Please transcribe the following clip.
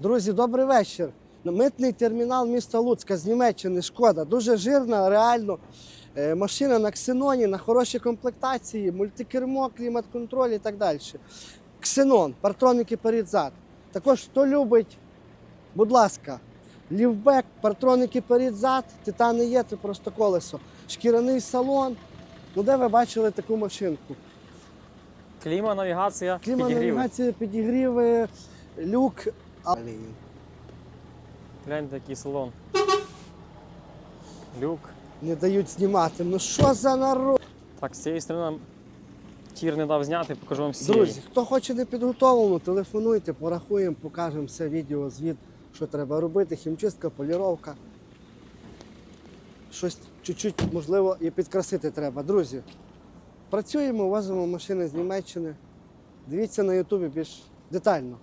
Друзі, добрий вечір. Митний термінал міста Луцька з Німеччини. Шкода. Дуже жирна, реально. Е, Машина на ксеноні, на хорошій комплектації, мультикермо, клімат-контроль і так далі. Ксенон, партроники перед-зад. Також хто любить, будь ласка, лівбек, партроники перед-зад, титани є, це просто колесо. Шкіряний салон. Ну, де ви бачили таку машинку? Кліма, навігація, Кліма навігація, підігріви, люк. А... Гляньте, який салон. Люк. Не дають знімати. Ну що за народ? Так, з цієї сторони нам тір не дав зняти, покажу вам всі. Друзі, хто хоче непідготовлену, телефонуйте, порахуємо, покажемо все відео, звіт, що треба робити, хімчистка, поліровка. Щось чуть-чуть, можливо, і підкрасити треба. Друзі, працюємо, возимо машини з Німеччини. Дивіться на Ютубі більш детально.